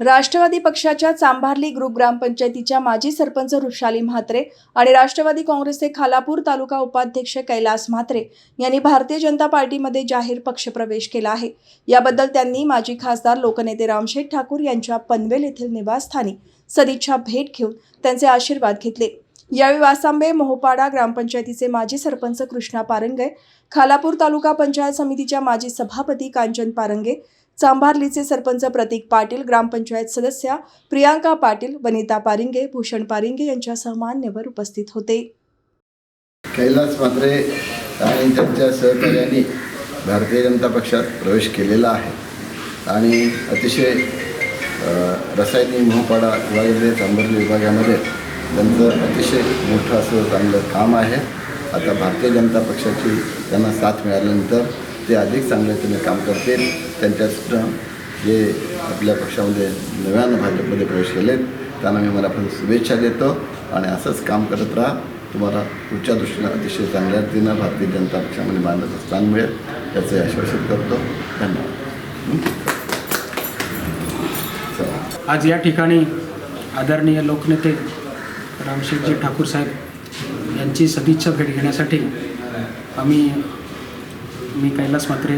राष्ट्रवादी पक्षाच्या चांभारली ग्रुप ग्रामपंचायतीच्या माजी सरपंच वृषाली म्हात्रे आणि राष्ट्रवादी काँग्रेसचे खालापूर तालुका उपाध्यक्ष कैलास म्हात्रे यांनी भारतीय जनता पार्टीमध्ये जाहीर पक्षप्रवेश केला आहे. याबद्दल त्यांनी माजी खासदार लोकनेते रामशेठ ठाकूर यांच्या पनवेल येथील निवासस्थानी सदिच्छा भेट घेऊन त्यांचे आशीर्वाद घेतले. यावेळी वासांबे मोहोपाडा ग्रामपंचायतीचे माजी सरपंच कृष्णा पारंगे खालापूर तालुका पंचायत समितीच्या माजी सभापती कांचन पारंगे चांभारलीचे सरपंच प्रतीक पाटील ग्रामपंचायत सदस्या प्रियांका पाटील वनिता पारिंगे भूषण पारिंगे यांच्यासह मान्यवर उपस्थित होते. कैलास मात्रे आणि त्यांच्या सहकार्याने भारतीय जनता पक्षात प्रवेश केलेला आहे. आणि अतिशय रसायनिक रसायनी मोहपाडा विभागामध्ये चांबर्ली विभागामध्ये त्यांचं अतिशय मोठं असं चांगलं काम आहे. आता भारतीय जनता पक्षाची त्यांना साथ मिळाल्यानंतर ते अधिक चांगल्या रीतीने काम करतील. त्यांच्यातनं जे आपल्या पक्षामध्ये नव्यानं भाजपमध्ये प्रवेश केलेत त्यांना मी मनापासून शुभेच्छा देतो आणि असंच काम करत राहा. तुम्हाला पुढच्या दृष्टीनं अतिशय चांगल्या रीतीनं भारतीय जनता पक्षामध्ये मानण्याचं स्थान मिळेल याचे आश्वासन करतो. धन्यवाद. आज या ठिकाणी आदरणीय लोकनेते रामशेठजी ठाकूर साहेब यांची सदिच्छा भेट घेण्यासाठी आम्ही मी कैलास म्हात्रे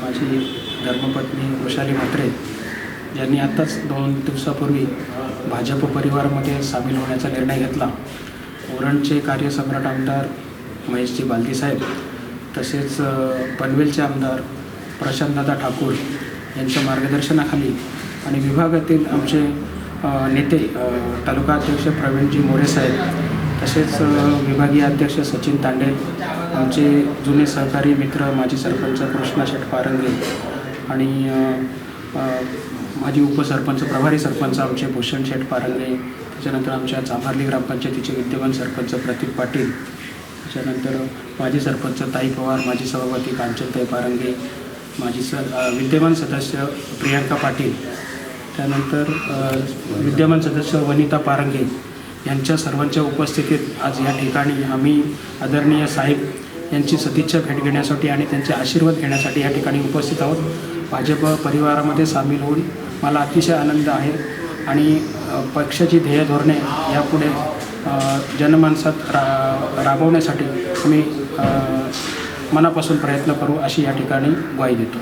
माझी धर्मपत्नी वृषाली म्हात्रे यांनी आत्ताच दोन दिवसापूर्वी भाजप परिवारामध्ये सामील होण्याचा निर्णय घेतला. ओरणचे कार्यसम्राट आमदार महेशजी बालदी साहेब तसेच पनवेलचे आमदार प्रशांतदादा ठाकूर यांच्या मार्गदर्शनाखाली आणि विभागातील आमचे नेते तालुका अध्यक्ष प्रवीणजी मोरे साहेब तसेच विभागीय अध्यक्ष सचिन तांडे आमचे जुने सहकारी मित्र माजी सरपंच कृष्णा शेठ पारंगे आणि माजी उपसरपंच प्रभारी सरपंच आमचे भूषण शेठ पारंगे त्याच्यानंतर आमच्या चांभारली ग्रामपंचायतीचे विद्यमान सरपंच प्रतीक पाटील त्याच्यानंतर माजी सरपंच ताई पवार माजी सभापती कांचनताई पारंगे माजी स विद्यमान सदस्य प्रियांका पाटील त्यानंतर विद्यमान सदस्य वनिता पारंगे यांच्या सर्वांच्या उपस्थितीत आज या ठिकाणी आम्ही आदरणीय साहेब यांची सदिच्छा भेट घेण्यासाठी आणि त्यांचे आशीर्वाद घेण्यासाठी या ठिकाणी उपस्थित आहोत. भाजप परिवारामध्ये सामील होऊन मला अतिशय आनंद आहे आणि पक्षाची ध्येय धोरणे यापुढे जनमानसात रा राबवण्यासाठी आम्ही मनापासून प्रयत्न करू अशी या ठिकाणी ग्वाही देतो.